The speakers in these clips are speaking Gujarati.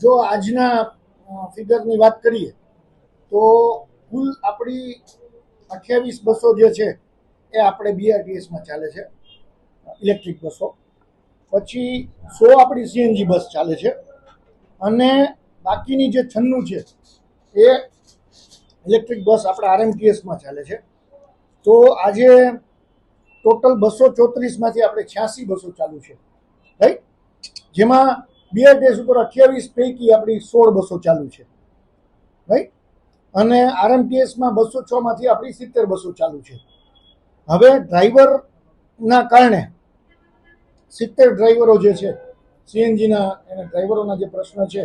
જો આજના ફિગરની વાત કરીએ, તો કુલ આપણી અઠ્યાવીસ બસો જે છે, એ આપણે બીઆરટીએસમાં ચાલે છે ઇલેક્ટ્રિક બસો. પછી સો આપણી સીએનજી બસ ચાલે છે, અને બાકીની જે છન્નું છે, એ ઇલેક્ટ્રિક બસ આપણા આરએમટીએસમાં ચાલે છે. તો આજે ટોટલ બસો ચોત્રીસમાંથી આપણે છ્યાસી બસો ચાલુ છે. રાઈટ? જેમાં બીઆરટીએસ ઉપર અઠ્યાવીસ પૈકી આપણી સોળ બસો ચાલુ છે. રાઈટ અને આરએમટીએસમાં બસો છમાંથી આપણી સિત્તેર બસો ચાલુ છે. હવે ડ્રાઈવરના કારણે સિત્તેર ડ્રાઈવરો જે છે સીએનજીના એના ડ્રાઈવરોના જે પ્રશ્ન છે,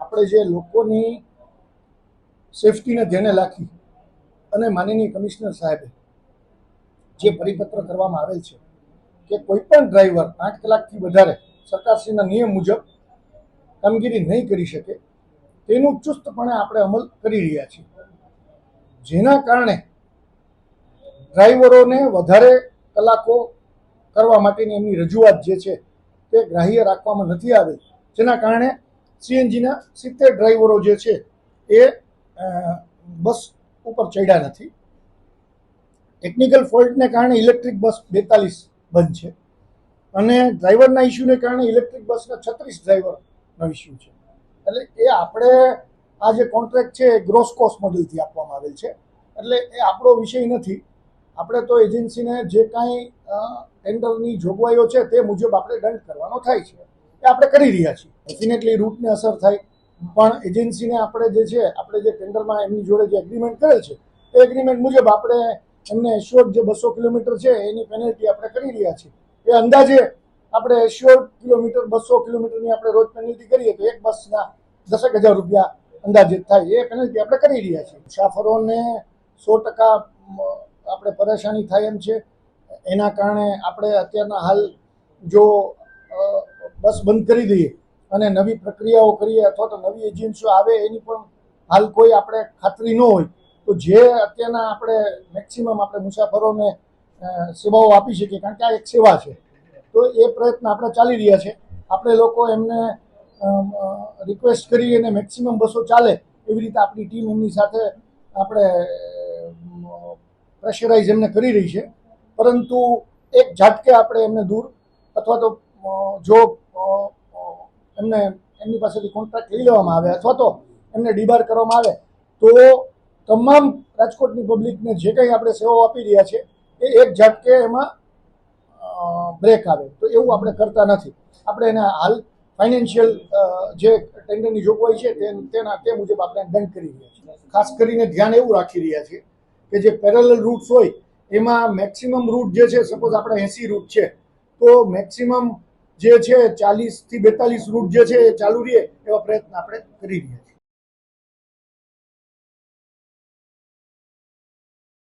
આપણે જે લોકોની સેફટીને ધ્યાને રાખી અને માનનીય કમિશનર સાહેબે જે પરિપત્ર કરવામાં આવેલ છે કે કોઈ પણ ડ્રાઈવર આઠ કલાકથી વધારે સરકારશ્રીના નિયમ મુજબ કામગીરી નહીં કરી શકે, તેનું ચુસ્તપણે આપણે અમલ કરી રહ્યા છીએ. જેના કારણે ડ્રાઈવરોને વધારે કલાકો કરવા માટેની એમની રજૂઆત જે છે તે ગ્રાહ્ય રાખવામાં નથી આવી. જેના કારણે સીએનજીના સિત્તેર ડ્રાઈવરો જે છે એ બસ ઉપર ચડ્યા નથી. ટેકનિકલ ફોલ્ટને કારણે ઇલેક્ટ્રિક બસ બેતાલીસ બંધ છે. અને ડ્રાઈવરના ઇસ્યુને કારણે ઇલેક્ટ્રિક બસના છત્રીસ ડ્રાઈવરનો ઇસ્યુ છે. એટલે એ આપણે આ જે કોન્ટ્રાક્ટ છે એ ગ્રોસ કોસ્ટ મોડલથી આપવામાં આવેલ છે. એટલે એ આપણો વિષય નથી. આપણે તો એજન્સીને જે કાંઈ ટેન્ડરની જોગવાઈઓ છે તે મુજબ આપણે દંડ કરવાનો થાય છે. એ આપણે કરી રહ્યા છીએ. ડેફિનેટલી રૂટને અસર થાય. પણ એજન્સીને આપણે જે છે, આપણે જે ટેન્ડરમાં એમની જોડે જે એગ્રીમેન્ટ કરેલ છે, એ એગ્રીમેન્ટ મુજબ આપણે એમને એશ્યોર્ડ જે બસો કિલોમીટર છે એની પેનલ્ટી આપણે કરી રહ્યા છીએ. એ અંદાજે આપણે એશ્યોર્ડ કિલોમીટર, બસો કિલોમીટરની આપણે રોજ પેનલ્ટી કરીએ તો એક બસના દસેક હજાર રૂપિયા અંદાજિત થાય. એ પેનલ્ટી આપણે કરી રહ્યા છીએ. મુસાફરોને સો ટકા આપણે પરેશાની થાય એમ છે. એના કારણે આપણે અત્યારના હાલ જો બસ બંધ કરી દઈએ અને નવી પ્રક્રિયાઓ કરીએ અથવા તો નવી એજન્સીઓ આવે એની પણ હાલ કોઈ આપણે ખાતરી ન હોય, તો જે અત્યારના આપણે મેક્સિમમ આપણે મુસાફરોને સેવાઓ આપી શકીએ, કારણ કે આ એક સેવા છે. તો એ પ્રયત્ન આપણે ચાલી રહ્યા છે. આપણે લોકો એમને રિક્વેસ્ટ કરી અને મેક્સિમમ બસો ચાલે એવી રીતે આપણી ટીમ એમની સાથે આપણે પ્રેશરાઇઝ એમને કરી રહી છે. પરંતુ એક ઝાટકે આપણે એમને દૂર અથવા તો જો એમને એમની પાસેથી કોન્ટ્રાક્ટ લઈ લેવામાં આવે અથવા તો એમને ડિબાર કરવામાં આવે, તો તમામ રાજકોટની પબ્લિકને જે કંઈ આપણે સેવાઓ આપી રહ્યા છે, એ એક ઝાટકે એમાં બ્રેક આવે. તો એવું આપણે કરતા નથી. આપણે એને હાલ ફાઇનાન્શિયલ જે ટેન્ડરની જોગવાઈ છે તેના, તે મુજબ આપણે દંડ કરી રહ્યા છીએ. ખાસ કરીને ધ્યાન એવું રાખી રહ્યા છીએ કે જે પેરેલલ રૂટ્સ હોય, એમાં મેક્સિમમ રૂટ જે છે સપોઝ આપણે એસી રૂટ છે, તો મેક્સિમમ જે છે ચાલીસથી બેતાલીસ રૂટ જે છે એ ચાલુ રહે એવા પ્રયત્ન આપણે કરી રહ્યા છીએ.